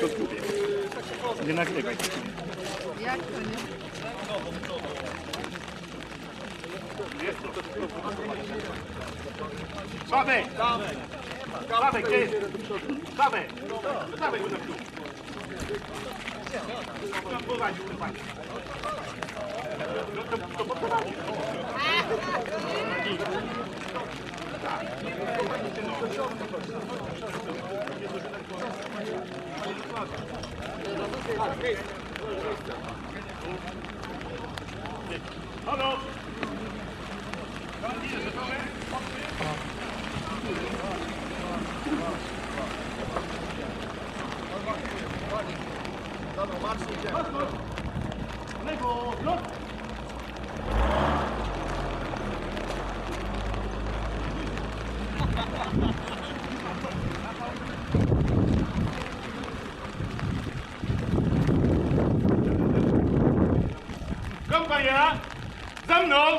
to zgubię. Nie nagrywaj. Jak to nie? Dawaj! Dawaj, gdzie jest? Dawaj! Dawaj go na wśród. Tam prowadzi, prowadzi. No to, to Marcin, Marcin. Lewo, blok. 啊，怎么？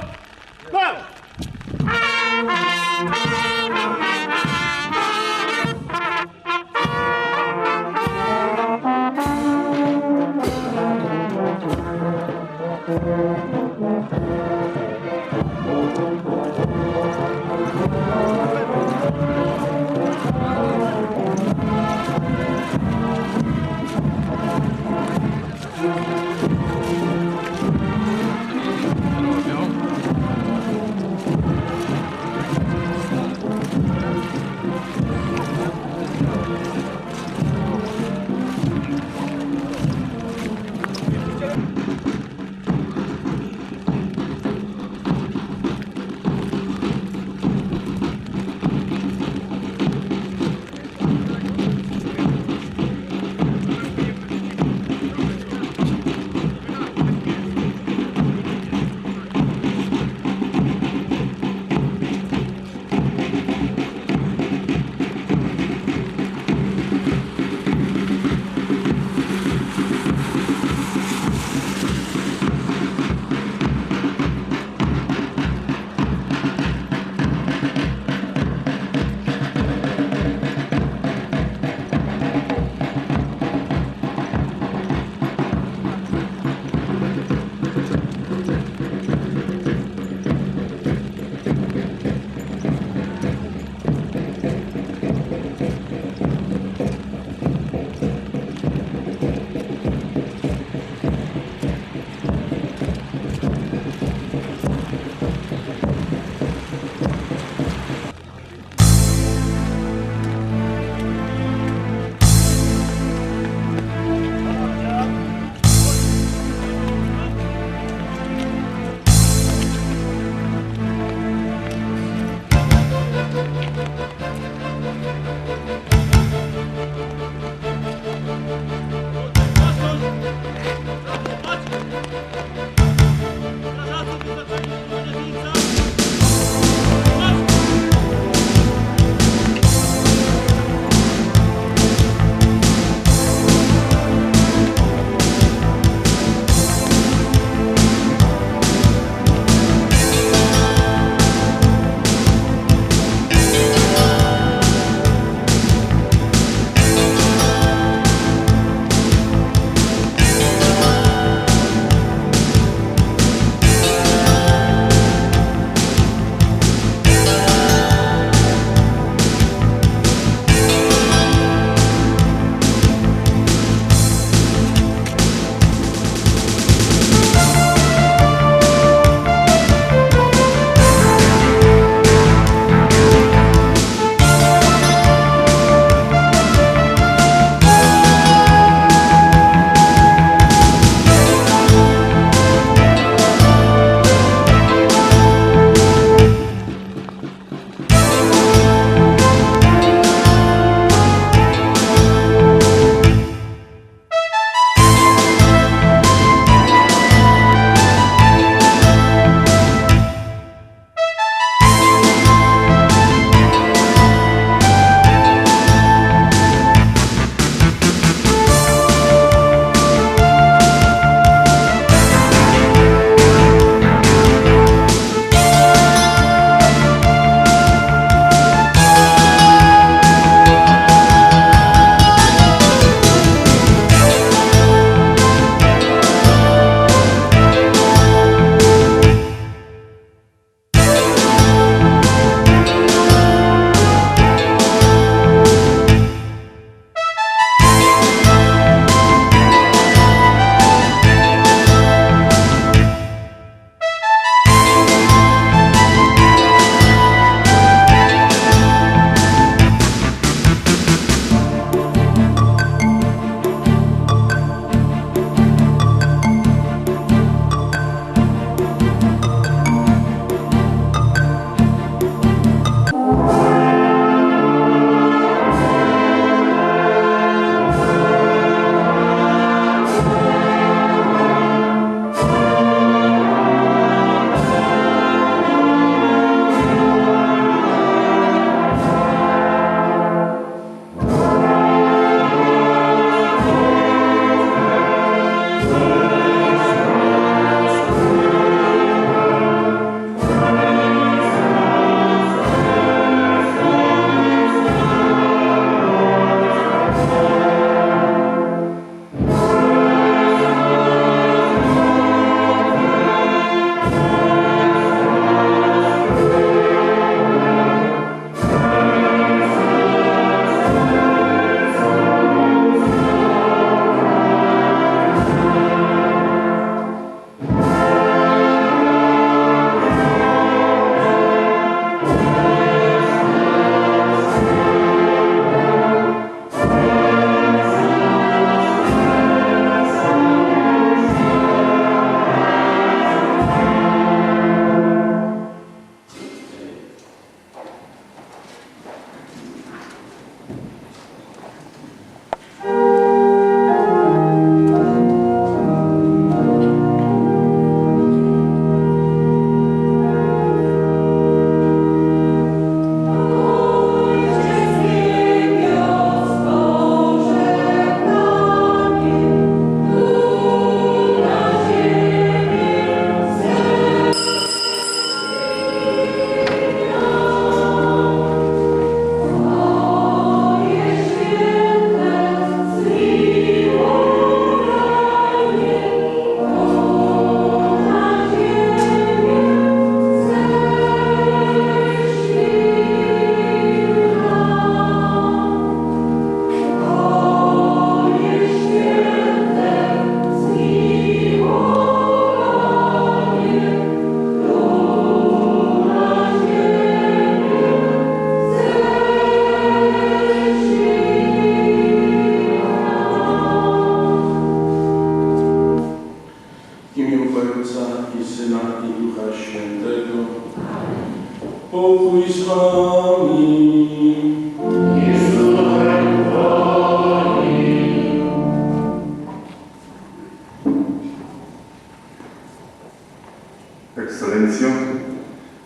Ekscelencjo,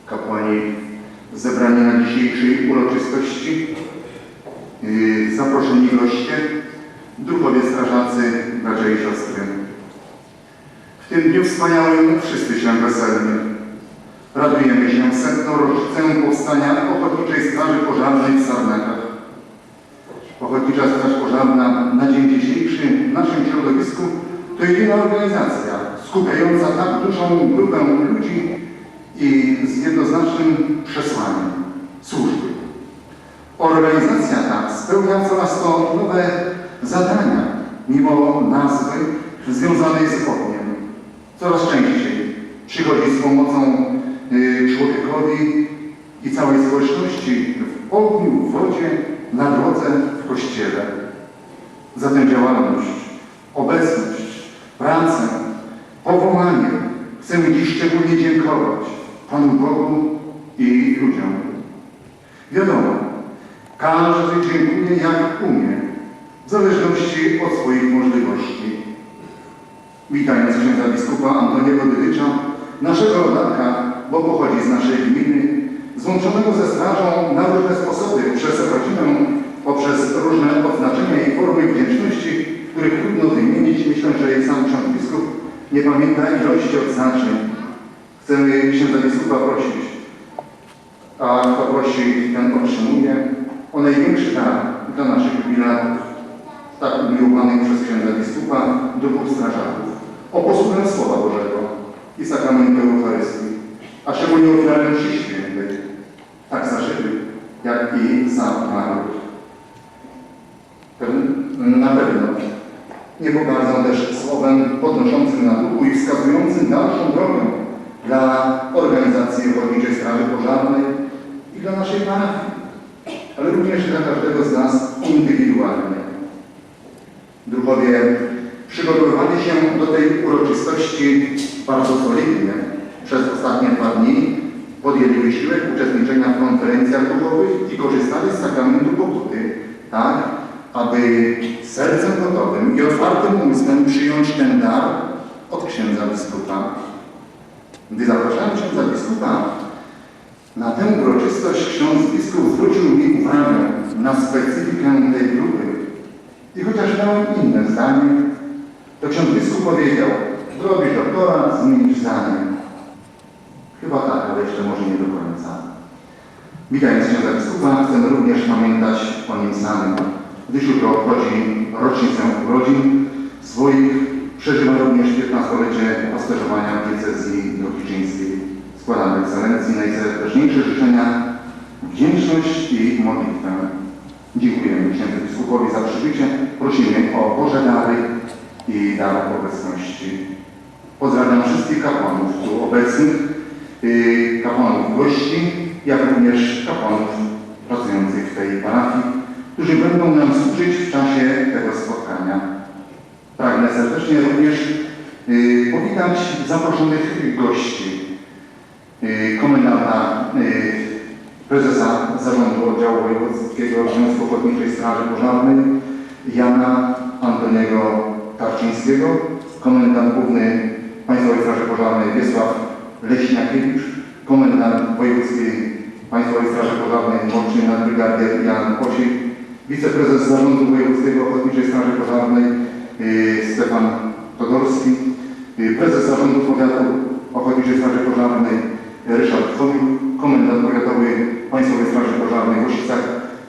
kapłani zebrani na dzisiejszej uroczystości, yy, zaproszeni goście, duchowie strażacy, bracia i siostry. W tym dniu wspaniałym wszyscy się weselmy. Radujemy się setną rocznicę powstania Ochotniczej Straży Pożarnej w Sarnakach. Ochotnicza Straż Pożarna na dzień dzisiejszy w naszym środowisku to jedyna organizacja skupiająca tak dużą grupę ludzi i z jednoznacznym przesłaniem służby. Organizacja ta spełnia coraz to nowe zadania, mimo nazwy związanej z ogniem. Coraz częściej przychodzi z pomocą y, człowiekowi i całej społeczności w ogniu, w wodzie, na drodze, w kościele. Za tę działalność, obecność, pracę, powołanie chcemy dziś szczególnie dziękować Panu Bogu i ludziom. Wiadomo, każdy dziękuje jak umie, w zależności od swoich możliwości. Witając księdza biskupa Antoniego Dydycza, naszego rodaka, bo pochodzi z naszej gminy, złączonego ze strażą na różne sposoby przez rodzinę, poprzez różne odznaczenia i formy wdzięczności, których trudno wymienić, myślę, że i sam ksiądz biskup nie pamięta ilości odznaczeń. Chcemy księdza biskupa prosić, a kto prosi, ten otrzymuje, o największy dar dla naszych jubilatów, tak umiłowanych przez księdza biskupa, duchów strażaków, o posługę Słowa Bożego i sakramentu Eucharystii, a szczególnie ofiarę mszy świętej, tak za żywych, jak i za naród. Nie pogardzą też słowem podnoszącym na duchu i wskazującym dalszą drogę dla organizacji Ochotniczej Straży Pożarnej i dla naszej parafii, ale również dla każdego z nas indywidualnie. Druhowie przygotowywali się do tej uroczystości bardzo solidnie. Przez ostatnie dwa dni podjęli wysiłek uczestniczenia w konferencjach duchowych i korzystali z sakramentu pokuty, tak, aby sercem gotowym i otwartym umysłem przyjąć ten dar od księdza biskupa. Gdy zapraszałem księdza biskupa na tę uroczystość, ksiądz biskup zwrócił mi uwagę na specyfikę tej grupy. I chociaż miałem inne zdanie, to ksiądz biskup powiedział, zrobisz doktorat, zmienisz zdanie. Chyba tak, ale jeszcze może nie do końca. Witając księdza biskupa, chcemy również pamiętać o nim samym, gdyż jutro obchodzi rocznicę urodzin swoich, przeżywa również 15-lecie pasterzowania diecezji drohiczyńskiej. Składamy ekscelencji najserdeczniejsze życzenia, wdzięczność i modlitwę. Dziękujemy księdzu biskupowi za przybycie. Prosimy o Boże dary i dar obecności. Pozdrawiam wszystkich kapłanów tu obecnych, yy, kapłanów gości, jak również kapłanów pracujących w tej parafii, którzy będą nam służyć w czasie tego spotkania. Pragnę serdecznie również yy, powitać zaproszonych gości. Yy, komendanta yy, prezesa Zarządu Oddziału Wojewódzkiego Związku Ochotniczej Straży Pożarnej Jana Antoniego Tarczyńskiego, komendant główny Państwowej Straży Pożarnej Wiesław Leśniakiewicz, komendant wojewódzkiej Państwowej Straży Pożarnej Łączny Nadbrygadia Jan Osiek, wiceprezes Zarządu Wojewódzkiego Ochotniczej Straży Pożarnej yy, Stefan Todorski, yy, prezes Zarządu Powiatu Ochotniczej Straży Pożarnej Ryszard Chomiuk, komendant powiatowy Państwowej Straży Pożarnej w Łosicach,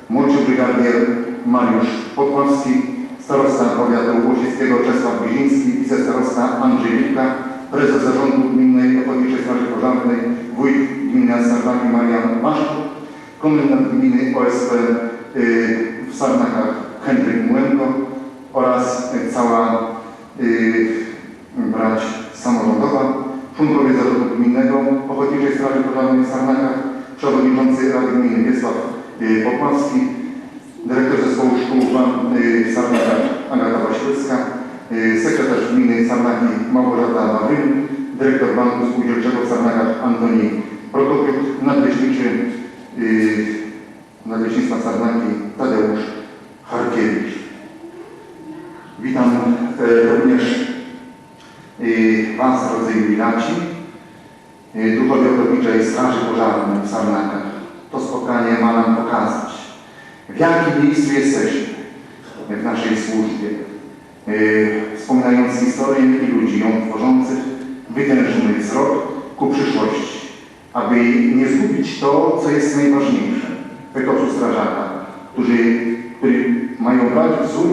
młodszy brygadier Mariusz Podławski, starosta powiatu łosickiego Czesław Biziński, wicestarosta Andrzej Wilka, prezes zarządu Gminnej Ochotniczej Straży Pożarnej, wójt gminy Sarnaki Marian Maszko, komendant gminy OSP y, w Sarnakach Henryk Młęko oraz y, cała y, brać samorządowa, członkowie zarządu gminnego Ochotniczej Straży Pożarnej w Sarnakach, przewodniczący Rady Gminy Wiesław y, Popławski, dyrektor zespołu szkół w w Sarnakach Agata Wasilewska, sekretarz gminy Sarnaki Małgorzata Mawryn, Banku Spółdzielczego w Sarnakach Antoni Protopiuk, nadleśniczy yy, Nadleśnictwa Sarnaki Tadeusz Harkiewicz. Witam e, również y, Was, drodzy jubilaci, y, Duchowie Ochotniczej Straży Pożarnej w Sarnakach. To spotkanie ma nam pokazać, w jakim miejscu jesteśmy w naszej służbie. Wspominając historię i ludzi ją tworzących, wytężymy wzrok ku przyszłości, aby nie zgubić to, co jest najważniejsze w etosu strażaka, którzy, którzy mają brać wzór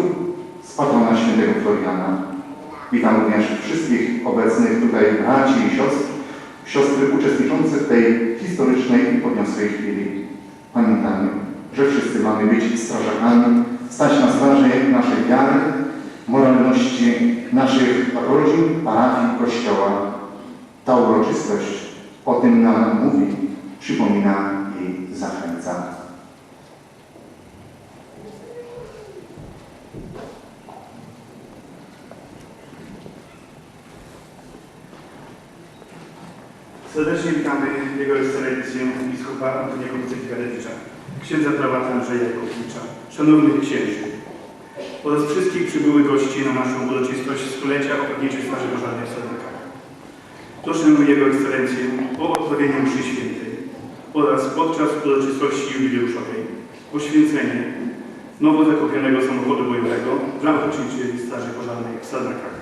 z patrona świętego Floriana. Witam również wszystkich obecnych tutaj braci i siostr, siostry uczestniczące w tej historycznej i podniosłej chwili. Pamiętamy, że wszyscy mamy być strażakami, stać na straży naszej wiary, moralności naszych rodzin, parafii, kościoła. Ta uroczystość o tym nam mówi, przypomina i zachęca. Serdecznie witamy Jego Ekscelencję biskupa Antoniego Cyfierewicza, księdza prałata Andrzeja Jakowicza, szanownych księży oraz wszystkich przybyłych gości na naszą uroczystość stulecia Ochotniczej Straży Pożarnej w Sadnikach. Proszę Jego Ekscelencję o odprawienie mszy świętej oraz podczas uroczystości jubileuszowej poświęcenie nowo zakupionego samochodu bojowego dla Ochotniczej Straży Pożarnej w Sadnikach.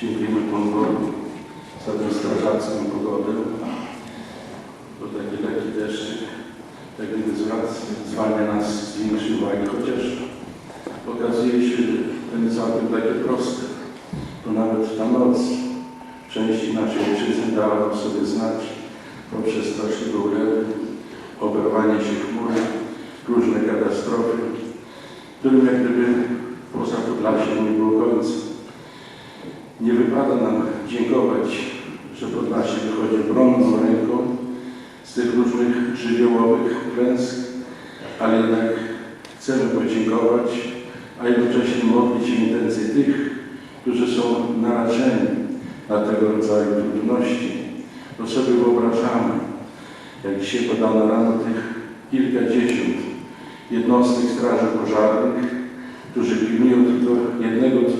Dziękujemy Panu Bogu za tę strażacką pogodę. Bo taki lekki deszczyk, jak gdyby zwrac- zwalnia nas z większej uwagi, chociaż okazuje się, że to nie całkiem takie proste. To nawet ta noc w części naszej ojczyzny dała nam sobie znać poprzez straszliwe ulewy, oberwanie się chmur, różne katastrofy, którym jak gdyby poza Podlasiem nie było końca. Nie wypada nam dziękować, że Podlasie wychodzi obronną ręką z tych różnych żywiołowych klęsk, ale jednak chcemy podziękować, a jednocześnie modlić w intencji tych, którzy są narażeni na tego rodzaju trudności. To sobie wyobrażamy, jak dzisiaj podano rano tych kilkadziesiąt jednostek straży pożarnych, którzy pilnują tylko jednego